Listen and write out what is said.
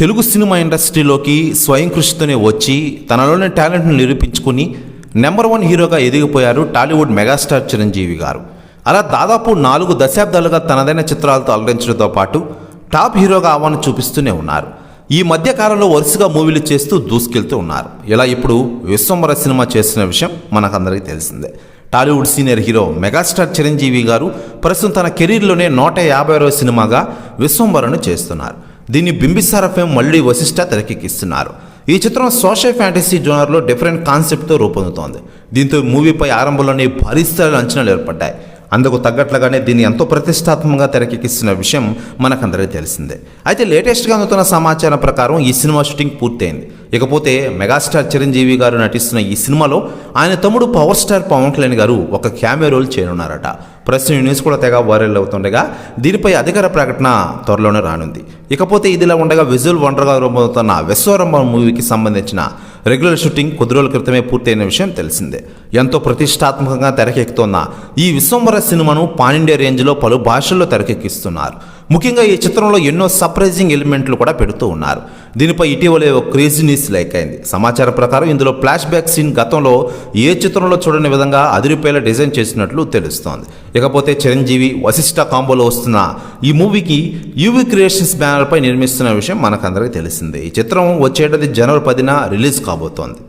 Telugu cinema ఇండస్ట్రీలోకి స్వయం కృషితోనే వచ్చి తనలోని టాలెంట్ను నిరూపించుకుని నెంబర్ వన్ హీరోగా ఎదిగిపోయారు టాలీవుడ్ మెగాస్టార్ చిరంజీవి గారు. అలా దాదాపు నాలుగు దశాబ్దాలుగా తనదైన చిత్రాలతో అలరించడంతో పాటు టాప్ హీరోగా ఆహ్వానం చూపిస్తూనే ఉన్నారు. ఈ మధ్య కాలంలో వరుసగా మూవీలు చేస్తూ దూసుకెళ్తూ ఉన్నారు. ఇలా ఇప్పుడు విశ్వంబర సినిమా చేస్తున్న విషయం మనకందరికీ తెలిసిందే. Tollywood senior hero megastar Chiranjeevi గారు ప్రస్తుతం తన కెరీర్లోనే నూట యాభై సినిమాగా విశ్వంబరను చేస్తున్నారు. దీన్ని బింబిసార ఫేమ్ మళ్ళీ వశిష్ట తెరకెక్కిస్తున్నారు. ఈ చిత్రం సోషల్ ఫ్యాంటసీ జోనర్లో డిఫరెంట్ కాన్సెప్ట్తో రూపొందుతోంది. దీంతో మూవీపై ఆరంభంలోనే భారీ స్థాయిలో అంచనాలు ఏర్పడ్డాయి. అందుకు తగ్గట్లుగానే దీన్ని ఎంతో ప్రతిష్టాత్మకంగా తెరకెక్కిస్తున్న విషయం మనకందరికీ తెలిసిందే. అయితే లేటెస్ట్గా అందుతున్న సమాచారం ప్రకారం ఈ సినిమా షూటింగ్ పూర్తయింది. ఇకపోతే మెగాస్టార్ చిరంజీవి గారు నటిస్తున్న ఈ సినిమాలో ఆయన తమ్ముడు పవర్ స్టార్ పవన్ కళ్యాణ్ గారు ఒక క్యామియో రోల్ చేయనున్నారట. ప్రస్తుతం ఈ న్యూస్ కూడా తెగ వైరల్ అవుతుండగా దీనిపై అధికార ప్రకటన త్వరలోనే రానుంది. ఇకపోతే ఇదిలా ఉండగా విజువల్ వండర్గా రూపొందుతున్న విశ్వరంభ మూవీకి సంబంధించిన రెగ్యులర్ షూటింగ్ కొద్ది రోజుల క్రితమే పూర్తయిన విషయం తెలిసిందే. ఎంతో ప్రతిష్టాత్మకంగా తెరకెక్కుతున్న ఈ విశ్వంబర సినిమాను పాన్ ఇండియా రేంజ్లో పలు భాషల్లో తెరకెక్కిస్తున్నారు. ముఖ్యంగా ఈ చిత్రంలో ఎన్నో సర్ప్రైజింగ్ ఎలిమెంట్లు కూడా పెడుతూ ఉన్నారు. దీనిపై ఇటీవలే ఒక క్రేజీ న్యూస్ లైక్ అయింది సమాచారం ప్రకారం ఇందులో ఫ్లాష్ బ్యాక్ సీన్ గతంలో ఏ చిత్రంలో చూడని విధంగా అదిరిపోయేలా డిజైన్ చేసినట్లు తెలుస్తోంది. ఇకపోతే చిరంజీవి వశిష్ట కాంబోలో వస్తున్న ఈ మూవీకి యూవీ క్రియేషన్స్ బ్యానర్పై నిర్మిస్తున్న విషయం మనకందరికీ తెలిసిందే. ఈ చిత్రం వచ్చేటది జనవరి పదిన రిలీజ్ కాబోతోంది.